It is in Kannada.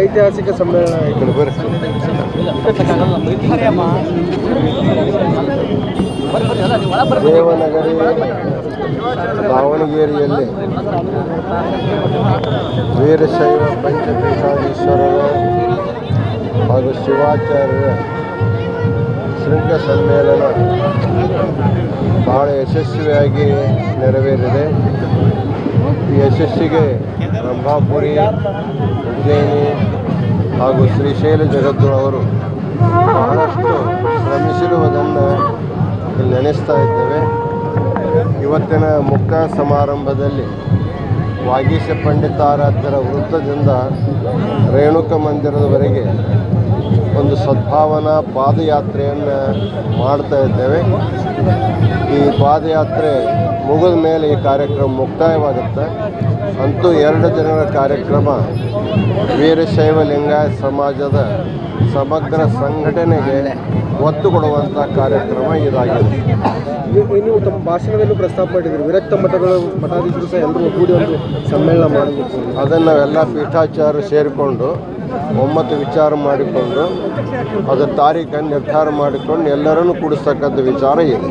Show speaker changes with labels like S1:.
S1: ಐತಿಹಾಸಿಕ ಸಮ್ಮೇಳನ
S2: ದೇವನಗರಿ ದಾವಣಗೆರೆಯಲ್ಲಿ ವೀರಶೈವ ಪಂಚಪೀಠಾಧೀಶ್ವರರ ಹಾಗೂ ಶಿವಾಚಾರ್ಯರ ಶೃಂಗ ಸಮ್ಮೇಳನ ಬಹಳ ಯಶಸ್ವಿಯಾಗಿ ನೆರವೇರಿದೆ. ಯಶಸ್ಸಿಗೆ ರಂಭಾಪುರಿ ಉಜ್ಜಯಿನಿ ಹಾಗೂ ಶ್ರೀಶೈಲ ಅವರು ಬಹಳಷ್ಟು ಶ್ರಮಿಸಿರುವುದನ್ನು ಇಲ್ಲಿ ನೆನೆಸ್ತಾ ಇದ್ದೇವೆ. ಇವತ್ತಿನ ಮುಕ್ತ ಸಮಾರಂಭದಲ್ಲಿ ವಾಗೀಶ ಪಂಡಿತಾರಾಧ್ಯರ ವೃತ್ತದಿಂದ ರೇಣುಕ ಮಂದಿರದವರೆಗೆ ಒಂದು ಸದ್ಭಾವನಾ ಪಾದಯಾತ್ರೆಯನ್ನು ಮಾಡ್ತಾ ಇದ್ದೇವೆ. ಈ ಪಾದಯಾತ್ರೆ ಮುಗಿದ ಮೇಲೆ ಈ ಕಾರ್ಯಕ್ರಮ ಮುಕ್ತಾಯವಾಗುತ್ತೆ. ಅಂತೂ ಎರಡು ದಿನಗಳ ಕಾರ್ಯಕ್ರಮ ವೀರಶೈವ ಲಿಂಗಾಯತ ಸಮಾಜದ ಸಮಗ್ರ ಸಂಘಟನೆಗೆ ಒತ್ತು ಕೊಡುವಂಥ ಕಾರ್ಯಕ್ರಮ ಇದಾಗಿದೆ.
S1: ನೀವು ತಮ್ಮ ಭಾಷಣದಲ್ಲೂ ಪ್ರಸ್ತಾಪ ಮಾಡಿದ್ರು. ವಿರಕ್ತ ಮಠಗಳು ಮಠಾಧೀಶರು ಸಹ ಎಲ್ಲರೂ ಕೂಡಿ ಒಂದು ಸಮ್ಮೇಳನ ಮಾಡಬೇಕು.
S2: ಅದನ್ನು ನಾವೆಲ್ಲ ಪೀಠಾಚಾರ್ಯರು ಸೇರಿಕೊಂಡು ಒಮ್ಮತ್ತು ವಿಚಾರ ಮಾಡಿಕೊಂಡು ಅದರ ತಾರೀಖನ್ನು ನಿರ್ಧಾರ ಮಾಡಿಕೊಂಡು ಎಲ್ಲರನ್ನು ಕೂಡಿಸ್ತಕ್ಕಂಥ ವಿಚಾರ ಇದೆ.